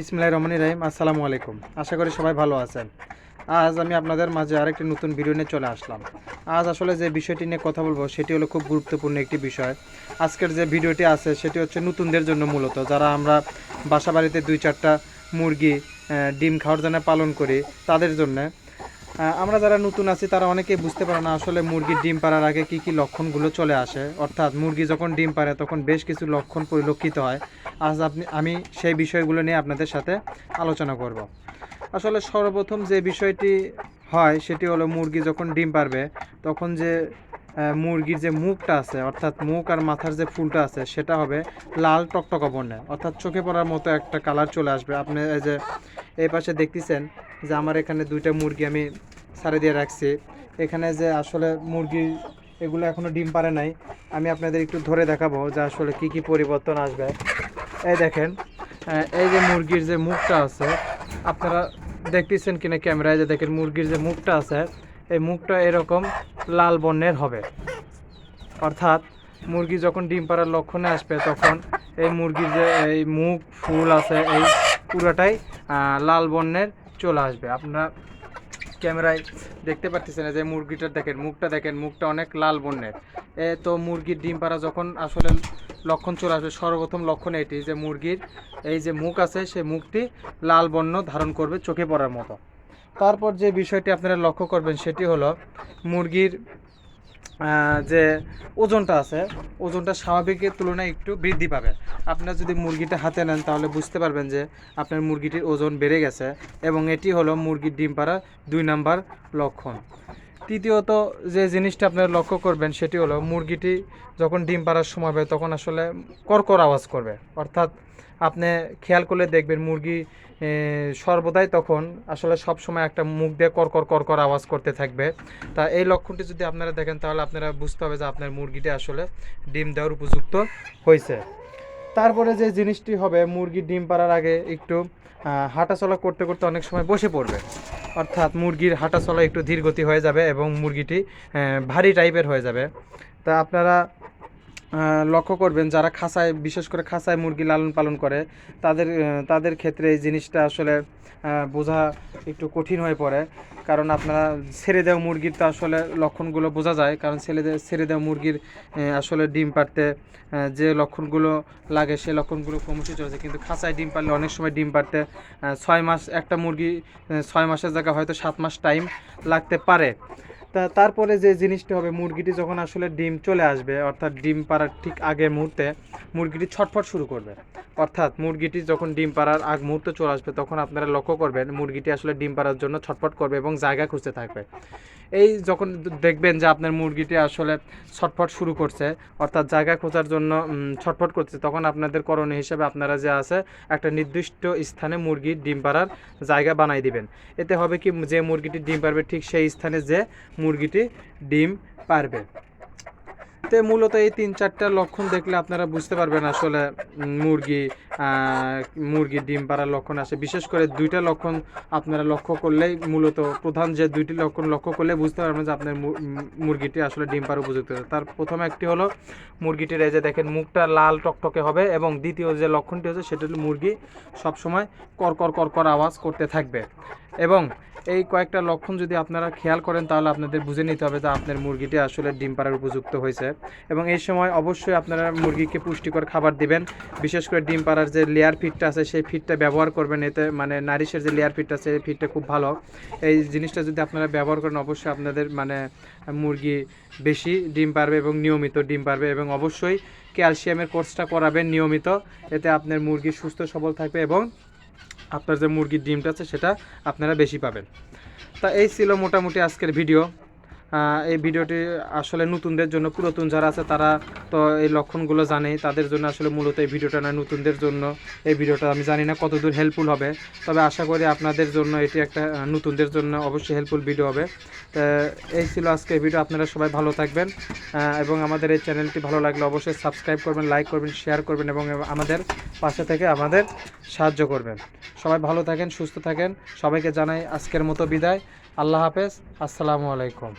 বিসমিল্লাহ রহমান রহিম, আসসালামু আলাইকুম। আশা করি সবাই ভালো আছেন। আজ আমি আপনাদের মাঝে আরেকটি নতুন ভিডিও নিয়ে চলে আসলাম। আজ আসলে যে বিষয়টি নিয়ে কথা বলব, সেটি হলো খুব গুরুত্বপূর্ণ একটি বিষয়। আজকের যে ভিডিওটি আছে, সেটি হচ্ছে নতুনদের জন্য মূলত। যারা আমরা বাসা বাড়িতে দুই চারটা মুরগি ডিম খাওয়ার জন্য পালন করি, তাদের জন্য। আমরা যারা নতুন আছি, তারা অনেকেই বুঝতে পারে না আসলে মুরগির ডিম পাড়ার আগে কি কি লক্ষণগুলো চলে আসে। অর্থাৎ মুরগি যখন ডিম পারে তখন বেশ কিছু লক্ষণ পরিলক্ষিত হয়। আজ আপনি, আমি সেই বিষয়গুলো নিয়ে আপনাদের সাথে আলোচনা করব। আসলে সর্বপ্রথম যে বিষয়টি হয়, সেটি হলো মুরগি যখন ডিম পারবে তখন যে মুরগির যে মুখটা আছে, অর্থাৎ মুখ আর মাথার যে ফুলটা আছে, সেটা হবে লাল টকটকা বর্ণের। অর্থাৎ চোখে পড়ার মতো একটা কালার চলে আসবে। আপনি এই যে, এই পাশে দেখতেছেন যে আমার এখানে দুইটা মুরগি আমি সারে দিয়ে রাখছি। এখানে যে আসলে মুরগি, এগুলো এখনও ডিম পারে নাই। আমি আপনাদের একটু ধরে দেখাবো যে আসলে কি কি পরিবর্তন আসবে। এই দেখেন এই যে মুরগির যে মুখটা আছে, আপনারা দেখতেছেন কিনা ক্যামেরায় যে দেখেন মুরগির যে মুখটা আছে, এই মুখটা এরকম লাল বর্ণের হবে। অর্থাৎ মুরগি যখন ডিম পাড়ার লক্ষণে আসবে, তখন এই মুরগির যে এই মুখ, ফুল আছে, এই পুরোটাই লাল বর্ণের চলে আসবে। আপনারা ক্যামেরায় দেখতে পাচ্ছেন যে মুরগিটা দেখেন, মুখটা দেখেন, মুখটা অনেক লাল বর্ণের। এ তো মুরগির ডিম পাড়া যখন আসলে লক্ষণ চলে আসবে, সর্বপ্রথম লক্ষণ এটি যে মুরগির এই যে মুখ আছে, সেই মুখটি লাল বর্ণ ধারণ করবে চোখে পড়ার মতো। তারপর যে বিষয়টি আপনারা লক্ষ্য করবেন সেটি হলো মুরগির যে ওজনটা আছে, ওজনটা স্বাভাবিকের তুলনায় একটু বৃদ্ধি পাবে। আপনার যদি মুরগিটা হাতে নেন, তাহলে বুঝতে পারবেন যে আপনার মুরগিটির ওজন বেড়ে গেছে এবং এটি হলো মুরগির ডিম পাড়া দুই নাম্বার লক্ষণ। তৃতীয়ত, যে জিনিসটা আপনারা লক্ষ্য করবেন, সেটি হলো মুরগিটি যখন ডিম পাড়ার সময় হবে, তখন আসলে কর্কর আওয়াজ করবে। অর্থাৎ আপনি খেয়াল করলে দেখবেন মুরগি সর্বদাই তখন আসলে সব সময় একটা মুখ দিয়ে কর্কর কর্কর আওয়াজ করতে থাকবে। তা এই লক্ষণটি যদি আপনারা দেখেন, তাহলে আপনারা বুঝতে হবে যে আপনার মুরগিটি আসলে ডিম দেওয়ার উপযুক্ত হয়েছে। তারপরে যে জিনিসটি হবে, মুরগি ডিম পাড়ার আগে একটু হাঁটাচলা করতে করতে অনেক সময় বসে পড়বে। অর্থাৎ মুরগির হাঁটাচলা একটু ধীর গতি হয়ে যাবে এবং মুরগিটি ভারী টাইপের হয়ে যাবে। তা আপনারা লক্ষ্য করবেন যারা খাঁচায় বিশেষ করে খাঁচায় মুরগি লালন পালন করে তাদের তাদের ক্ষেত্রে এই জিনিসটা আসলে বোঝা একটু কঠিন হয়ে পড়ে। কারণ আপনারা ছেড়ে দেওয়া মুরগির তো আসলে লক্ষণগুলো বোঝা যায় কারণ ছেড়ে ছেড়ে দেওয়া মুরগির আসলে ডিম পাড়তে যে লক্ষণগুলো লাগে সেই লক্ষণগুলো ক্রমশই চলেছে। কিন্তু খাঁচায় ডিম পারলে অনেক সময় ডিম আহ, ছয় মাস একটা মুরগি ছয় মাসের জায়গায় হয়তো সাত মাস টাইম লাগতে পারে। তা, তারপরে যে জিনিসটি হবে, মুরগিটি যখন আসলে ডিম চলে আসবে, অর্থাৎ ডিম পাড়ার ঠিক আগের মুহূর্তে, মুরগিটি ছটফট শুরু করবে। অর্থাৎ মুরগিটি যখন ডিম পাড়ার আগ মুহূর্তে চলে আসবে, তখন আপনারা লক্ষ্য করবেন মুরগিটি আসলে ডিম পাড়ার জন্য ছটফট করবে এবং জায়গা খুঁজতে থাকবে। এই যখন দেখবেন যে আপনার মুরগিটি আসলে ছটফট শুরু করছে, অর্থাৎ জায়গা খোঁজার জন্য ছটফট করছে, তখন আপনাদের করণীয় হিসেবে আপনারা যে আছে, একটা নির্দিষ্ট স্থানে মুরগির ডিম পাড়ার জায়গা বানাই দিবেন। এতে হবে কি, যে মুরগিটি ডিম পারবে ঠিক সেই স্থানে যে মুরগিটি ডিম পারবে তো মূলত এই তিন চারটা লক্ষণ দেখলে আপনারা বুঝতে পারবেন আসলে মুরগি মুরগির ডিম পাড়ার লক্ষণ আসে বিশেষ করে দুইটা লক্ষণ আপনারা লক্ষ্য করলেই মূলত প্রধান যে দুইটি লক্ষণ লক্ষ্য করলে বুঝতে পারবেন যে আপনার মুরগিটি আসলে ডিম পাড়া উপযুক্ত। তার প্রথম একটি হলো মুরগিটির এই যে দেখেন মুখটা লাল টকটকে হবে এবং দ্বিতীয় যে লক্ষণটি হচ্ছে সেটা হলো মুরগি সবসময় করকর করকর আওয়াজ করতে থাকবে। এবং এই কয়েকটা লক্ষণ যদি আপনারা খেয়াল করেন তাহলে আপনাদের বুঝে নিতে হবে যে আপনার মুরগিটি আসলে ডিম পাড়ার উপযুক্ত হয়েছে। এবং এই সময় অবশ্যই আপনারা মুরগিকে পুষ্টিকর খাবার দিবেন, বিশেষ করে ডিম পাড়ার যে লেয়ার ফিটটা আছে, সেই ফিটটা ব্যবহার করবেন। এতে মানে নারিশের যে লেয়ার ফিটটা আছে এই ফিটটা খুব ভালো। এই জিনিসটা যদি আপনারা ব্যবহার করেন, অবশ্যই আপনাদের মানে মুরগি বেশি ডিম পারবে এবং নিয়মিত ডিম পারবে এবং অবশ্যই ক্যালসিয়ামের কোর্সটা করাবেন নিয়মিত। এতে আপনার মুরগি সুস্থ, সবল থাকবে এবং আপনার যে মুরগির ডিমটা আছে, সেটা আপনারা বেশি পাবেন। তা এই ছিল মোটামুটি আজকের ভিডিও এই ভিডিওটি আসলে নতুনদের জন্য, পুরাতন যারা আছে তারা তো এই লক্ষণগুলো জানেই, তাদের জন্য আসলে মূলত এই ভিডিওটা না, নতুনদের জন্য এই ভিডিওটা। আমি জানি না কতদূর হেল্পফুল হবে, তবে আশা করি আপনাদের জন্য এটি একটা নতুনদের জন্য অবশ্যই হেল্পফুল ভিডিও হবে। এই ছিল আজকে ভিডিও আপনারা সবাই ভালো থাকবেন এবং আমাদের এই চ্যানেলটি ভালো লাগলে অবশ্যই সাবস্ক্রাইব করবেন লাইক করবেন শেয়ার করবেন, এবং আমাদের পাশে থেকে আমাদের সাহায্য করবেন। সবাই ভালো থাকেন, সুস্থ থাকেন। সবাইকে জানাই আজকের মতো বিদায়। আল্লাহ হাফেজ। আসসালামু আলাইকুম।